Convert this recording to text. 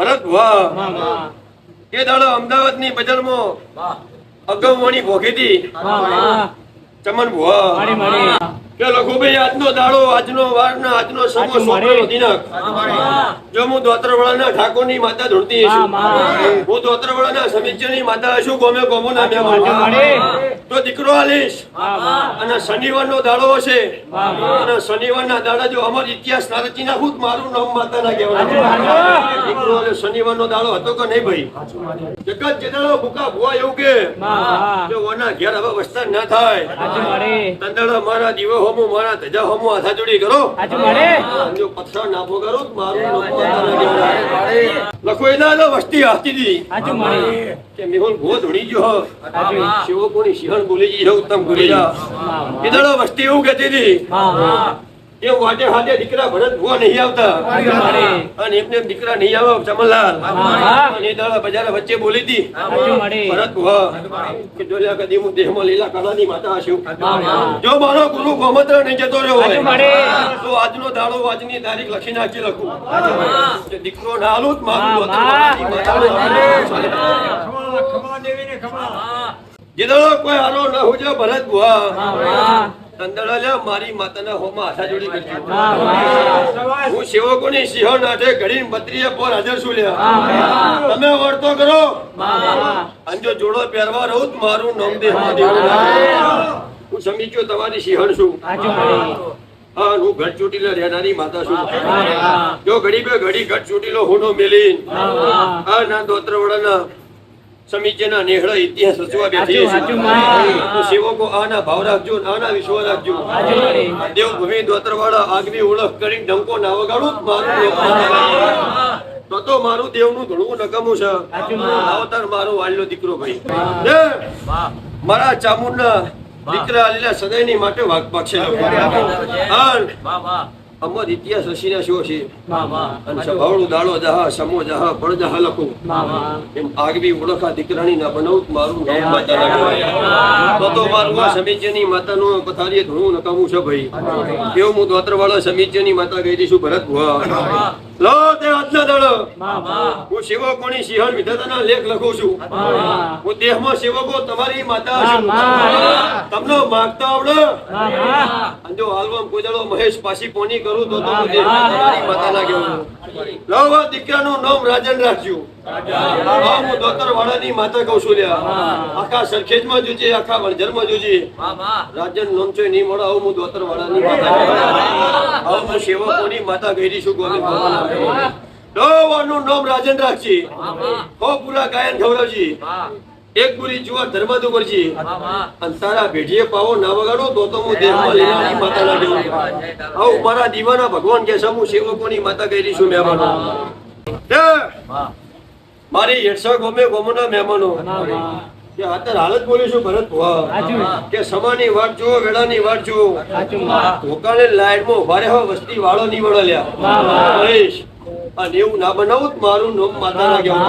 ભરત એ દાડો અમદાવાદની બજારમાં અગમવાણી ભોગીતી ચમન ભુવા કે લખુભાઈ આજનો દાડો આજનો વાર ના આજનો સમો સોંપેલો. દિનક. જો હું દોતરવાળાના ઠાકોરની માતા ધૂળતી હા, છું. હું ની સમિતિની માતા છું ગોમે ગોમો ના. તો દીકરો આલીશ. અને શનિવાર નો દાડો હશે. અને શનિવાર ના દાડા જો અમર ઇતિહાસ ના રચી નાખું મારું નામ માતા ના કહેવાય દીકરો અને શનિવારનો દાડો હતો કે નહીં ભાઈ? જગત જેદાડો ભૂકા ભૂવા એવું કે જો ઓના ઘેર હવે વસ્તાર ના થાય. તંદડા મારા દીવો હોમું મારા ધજા હોમું હાથા જોડી કરો. જો પથરા ના કરો મારું નામ માતાના કહેવાય. લખો એના વસ્તી હાથી દી. આજુ મારે કે મેહુલ ધોણી ગયો. શિવો કોની સિંહણ બોલી જી એવું ભૂલી જા વાહ વાહ કીધડો વસ્તી એવું કહેતી હતી. વાહ વાહ એ વાટે હાથે દીકરા ભરત ભુવા નહીં આવતા. અને એમને દીકરા નહીં આવે ચમનલાલ. અને દાડા બજાર વચ્ચે બોલી હતી. ભરત ભુવા. કે જોયા કદી હું દેહમાં લીલા કલાની માતા હશું જો મારો ગુરુ ગોમત્ર નહીં જતો રહ્યો હોય તો આજનો દાડો આજની તારીખ લખી નાખી લખું. દીકરો ના જ મારું દોતર કોઈ હારો ન હોજો ભરત મારી માતાના હોમાં હાથા જોડી કરજો વાહ વાહ હું સેવકોની સિંહણ નાઠે ઘડી બત્રીએ પર હાજર છું લ્યા. વાહ વાહ તમે વર્તો કરો. વાહ વાહ અને જો જોડો પહેરવા રહું મારું નામ લાગે. હું તમારી સિંહણ છું. હા હું ઘટ ચોટીલા રહેનારી માતા છું. જો ઘડી બે ઘડી ઘટ ચોટીલો હુનો મેલી હા દોત્ર વડા ના દોત્રવાડાના નેહળો ઇતિહાસ રચવા બેઠી તો સેવકો આના ભાવ રાખજો આના વિશ્વ રાખજો. દેવભૂમિ દોતરવાળા આગવી ઓળખ કરીને ડંકો ના વગાડું મારું તો તો મારું દેવનું ધૂણવું નકમું છે. અવતાર મારો વાલ્યો દીકરો ભાઈ. મારા ચામુંડના દીકરા લીલા સદયની માટે વાઘ પાકશે અમર ઇતિહાસ રસીના શો છે અને સભાવડું દાડો જહા સમો જહા પડ જહા લખું. એમ આગવી ઓળખા દીકરાની ના બનાવું મારું નામ માતા લાગે તો તો મારું આ સમીચેની માતાનું પથારીએ ધૂણું નકામું છે ભાઈ. એવું હું દોત્રવાળા સમીચેની માતા કહી દઈશું ભરત ભુવા. લો તે આજના દળ. હું સેવકોની સિંહણ વિધાતાના લેખ લખું છું. હું દેહમાં સેવકો તમારી માતા છું. તમને માગતા આવડે? અને જો હાલમાં કોઈ દાડો મહેશ પાછી પોની કરું તો દીકરાનું નામ રાજન રાખજો. હા હું દોતર વાળાની માતા કહું છું લ્યા. આખા સરખેજમાં જોજે આખા વણઝરમાં જોજે. રાજન નોમચોય નહીં મળે આવું હું દોતર વાળાની માતા. આવું હું સેવકોની માતા ગઈ છું ગોવિંદ ભગવાનનું નામ રાજન રાખજે. હો પૂરા ગાયન ગૌરવજી એક પૂરી જુવાર ધર્માદુ કરજી અને તારા ભેટીએ પાવો ના વગાડો તો તો હું દેહમાં લેવાની માતા ના દેવું આવું મારા દીવાના ભગવાન કે સમૂહ સેવકોની માતા કરી છું મહેમાનો. મારી હેડસા ગોમે ગોમના મહેમાનો. કે અત્યારે હાલત બોલીશું ભરત ભુવા. કે સમાની વાટ જુઓ વેળાની વાટ જુઓ. ધોકાને લાઈટમાં ઊભા રહ્યો વસ્તી વાળો નહીં વળો લ્યા અને એવું ના બનાવું મારું નોમ માતા ના કહેવું